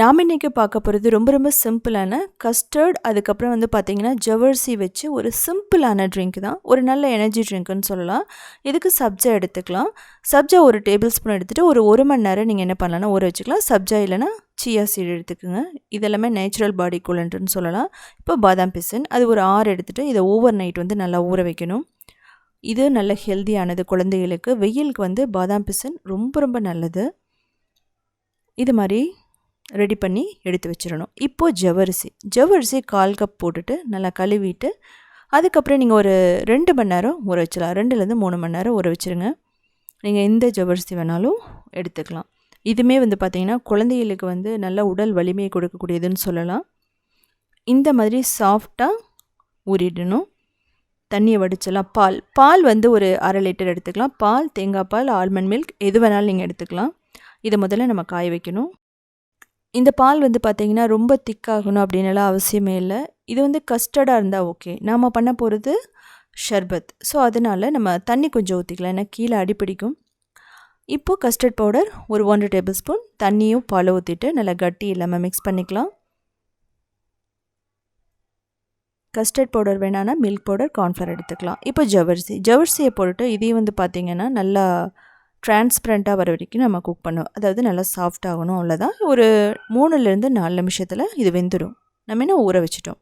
நாம் இன்றைக்கி பார்க்க போகிறது ரொம்ப ரொம்ப சிம்பிளான கஸ்டர்ட் அதுக்கப்புறம் வந்து பார்த்திங்கன்னா ஜவர்சி வச்சு ஒரு சிம்பிளான ட்ரிங்க் தான். ஒரு நல்ல எனர்ஜி ட்ரிங்க்குன்னு சொல்லலாம். இதுக்கு சப்ஜா எடுத்துக்கலாம். சப்ஜா ஒரு டேபிள் ஸ்பூன் எடுத்துகிட்டு ஒரு ஒரு மணி நேரம் நீங்கள் என்ன பண்ணலாம்னா ஊற வச்சுக்கலாம். சப்ஜா இல்லைனா சியா சீடு எடுத்துக்கோங்க. இதெல்லாமே நேச்சுரல் பாடி கூலண்ட்டுன்னு சொல்லலாம். இப்போ பாதாம் பிசன் அது ஒரு ஆறு எடுத்துகிட்டு இதை ஓவர் நைட் வந்து நல்லா ஊற வைக்கணும். இது நல்ல ஹெல்த்தியானது குழந்தைகளுக்கு வெயிலுக்கு வந்து பாதாம் பிசன் ரொம்ப ரொம்ப நல்லது. இது மாதிரி ரெடி பண்ணி எடுத்து வச்சிடணும். இப்போது ஜவ்வரிசி. ஜவ்வரிசி கால் கப் போட்டுட்டு நல்லா கழுவிட்டு அதுக்கப்புறம் நீங்கள் ஒரு ரெண்டு மணி நேரம் ஊற வச்சிடலாம். ரெண்டுலேருந்து மூணு மணி நேரம் ஊற வச்சுருங்க. நீங்கள் எந்த ஜவ்வரிசி வேணாலும் எடுத்துக்கலாம். இதுவுமே வந்து பார்த்திங்கன்னா குழந்தைகளுக்கு வந்து நல்ல உடல் வலிமையை கொடுக்கக்கூடியதுன்னு சொல்லலாம். இந்த மாதிரி சாஃப்டாக ஊறிடணும். தண்ணியை வடிச்சலாம் பால். பால் வந்து ஒரு அரை லிட்டர் எடுத்துக்கலாம். பால் தேங்காய் பால் ஆல்மண்ட் மில்க் எது வேணாலும் நீங்கள் எடுத்துக்கலாம். இதை முதல்ல நம்ம காய வைக்கணும். இந்த பால் வந்து பார்த்திங்கன்னா ரொம்ப திக்காகணும் அப்படின்லாம் அவசியமே இல்லை. இது வந்து கஸ்டர்டாக இருந்தால் ஓகே நாம் பண்ண போகிறது ஷர்பத் ஸோ அதனால் நம்ம தண்ணி கொஞ்சம் ஊற்றிக்கலாம் ஏன்னா கீழே அடிப்பிடிக்கும் இப்போது கஸ்டர்ட் பவுடர் ஒரு ஒன்றரை டேபிள் ஸ்பூன் தண்ணியும் பால் ஊற்றிட்டு நல்லா கட்டி இல்லாமல் மிக்ஸ் பண்ணிக்கலாம். கஸ்டர்ட் பவுடர் வேணான்னா மில்க் பவுடர் கார்ன்ஃப்ளவர் எடுத்துக்கலாம். இப்போ ஜவர்சி ஜவர்சியை போட்டுட்டு இதையும் வந்து பார்த்திங்கன்னா நல்லா டிரான்ஸ்பரண்ட்டாக வர வரைக்கும் நம்ம குக் பண்ணணும். அதாவது நல்லா சாஃப்ட் ஆகணும் அவ்வளோதான் ஒரு மூணுலேருந்து நாலு நிமிஷத்தில் இது வெந்துடும் நம்ம என்ன ஊற வச்சிட்டோம்?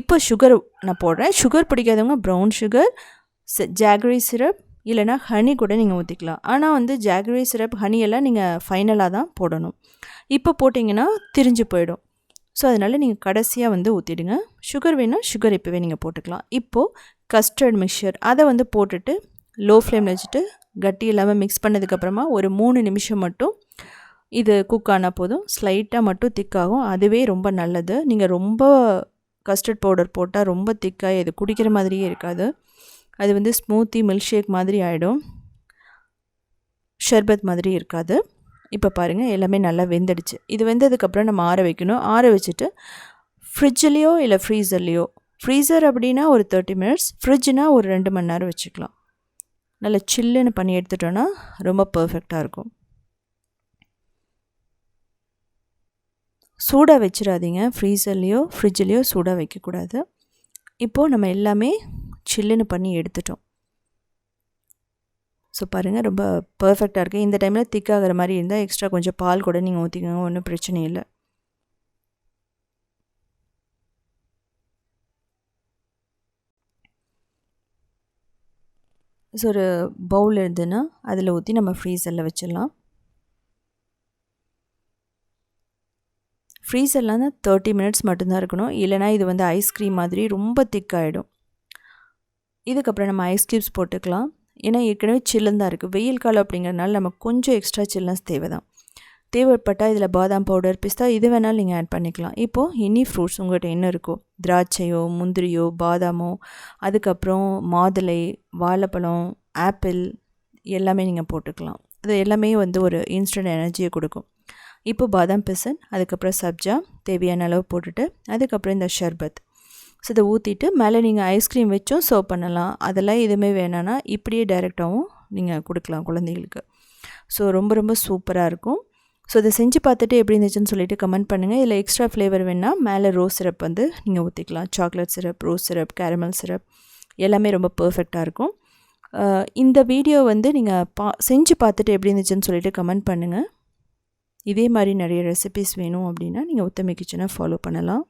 இப்போ சுகர் நான் போடுறேன். சுகர் பிடிக்காதவங்க ப்ரௌன் சுகர் ஜாகரி சிரப் இல்லைனா ஹனி கூட நீங்கள் ஊற்றிக்கலாம் ஆனால் வந்து ஜாகரி சிரப் ஹனி எல்லாம் நீங்கள் ஃபைனலாக தான் போடணும். இப்போ போட்டிங்கன்னா திரிஞ்சு போயிடும். ஸோ அதனால் நீங்கள் கடைசியாக வந்து ஊற்றிடுங்க சுகர் வேணால் சுகர் இப்போவே நீங்கள் போட்டுக்கலாம். இப்போது கஸ்டர்ட் மிக்சர் அதை வந்து போட்டுட்டு லோ ஃப்ளேமில் வச்சுட்டு கட்டி இல்லாமல் மிக்ஸ் பண்ணதுக்கப்புறமா ஒரு மூணு நிமிஷம் மட்டும் இது குக் ஆனால் போதும். ஸ்லைட்டாக மட்டும் திக்காகும் அதுவே ரொம்ப நல்லது. நீங்கள் ரொம்ப கஸ்டர்ட் பவுடர் போட்டால் ரொம்ப திக்காக இது குடிக்கிற மாதிரியே இருக்காது. அது வந்து ஸ்மூத்தி மில்க் ஷேக் மாதிரி ஆகிடும் ஷர்பத் மாதிரி இருக்காது. இப்போ பாருங்கள் எல்லாமே நல்லா வெந்துடுச்சு. இது வெந்ததுக்கப்புறம் நம்ம ஆற வைக்கணும். ஆற வச்சுட்டு ஃப்ரிட்ஜ்லேயோ இல்லை ஃப்ரீசர்லேயோ ஃப்ரீசர் அப்படின்னா ஒரு தேர்ட்டி மினிட்ஸ் ஃப்ரிட்ஜ்னால் ஒரு ரெண்டு மணி நேரம் வச்சுக்கலாம். நல்லா சில்லுன்னு பண்ணி எடுத்துட்டோன்னா ரொம்ப பர்ஃபெக்டாக இருக்கும். சூடாக வச்சிடாதீங்க. ஃப்ரீசர்லேயோ ஃப்ரிட்ஜ்லேயோ சூடாக வைக்கக்கூடாது. இப்போது நம்ம எல்லாமே சில்லுன்னு பண்ணி எடுத்துட்டோம். ஸோ பாருங்கள் ரொம்ப பர்ஃபெக்டாக இருக்குது இந்த டைமில் திக்காகிற மாதிரி இருந்தால் எக்ஸ்ட்ரா கொஞ்சம் பால் கூட நீங்கள் ஊற்றிக்கோங்க ஒன்றும் பிரச்சனை இல்லை. ஸோ ஒரு பவுல் இருந்ததுன்னா அதில் ஊற்றி நம்ம ஃப்ரீசரில் வச்சிடலாம். ஃப்ரீசர்லாம் தான் தேர்ட்டி மினிட்ஸ் மட்டும்தான் இருக்கணும். இல்லைனா இது வந்து ஐஸ்கிரீம் மாதிரி ரொம்ப திக்காகிடும் இதுக்கப்புறம் நம்ம ஐஸ் க்யூப்ஸ் போட்டுக்கலாம். ஏன்னா ஏற்கனவே சில்லுன்னு தான் இருக்குது வெயில் காலம் அப்படிங்கிறதுனால நம்ம கொஞ்சம் எக்ஸ்ட்ரா சில்லன்ஸ் தேவை தான் தேவைப்பட்டால் இதில் பாதாம் பவுடர் பிஸ்தா இது வேணாலும் நீங்கள் ஆட் பண்ணிக்கலாம். இப்போது எனி ஃப்ரூட்ஸ் உங்கள்கிட்ட என்ன இருக்கோ திராட்சையோ முந்திரியோ பாதாமோ அதுக்கப்புறம் மாதுளை வாழைப்பழம் ஆப்பிள் எல்லாமே நீங்கள் போட்டுக்கலாம். அது எல்லாமே வந்து ஒரு இன்ஸ்டன்ட் எனர்ஜியை கொடுக்கும். இப்போ பாதாம் பிசன் அதுக்கப்புறம் சப்ஜா தேவையான அளவு போட்டுட்டு அதுக்கப்புறம் இந்த ஷர்பத். ஸோ இதை ஊற்றிட்டு மேலே நீங்கள் ஐஸ்கிரீம் வச்சும் சர்வ் பண்ணலாம். அதெல்லாம் எதுவுமே வேணான்னா இப்படியே டைரெக்டாகவும் நீங்கள் கொடுக்கலாம் குழந்தைகளுக்கு. ஸோ ரொம்ப ரொம்ப சூப்பராக இருக்கும். ஸோ இதை செஞ்சு பார்த்துட்டு எப்படி இருந்துச்சுன்னு சொல்லிட்டு கமெண்ட் பண்ணுங்கள் இதில் எக்ஸ்ட்ரா ஃப்ளேவர் வேணால் மேலே ரோஸ் சிரப் வந்து நீங்கள் ஊற்றிக்கலாம் chocolate syrup rose syrup caramel syrup எல்லாமே ரொம்ப பர்ஃபெக்டாக இருக்கும். இந்த வீடியோ வந்து நீங்கள் பா செஞ்சு பார்த்துட்டு எப்படி இருந்துச்சுன்னு சொல்லிட்டு கமெண்ட் பண்ணுங்கள் இதே மாதிரி நிறைய ரெசிபிஸ் வேணும் அப்படின்னா நீங்கள் உத்தமி கிச்சனை ஃபாலோ பண்ணலாம்.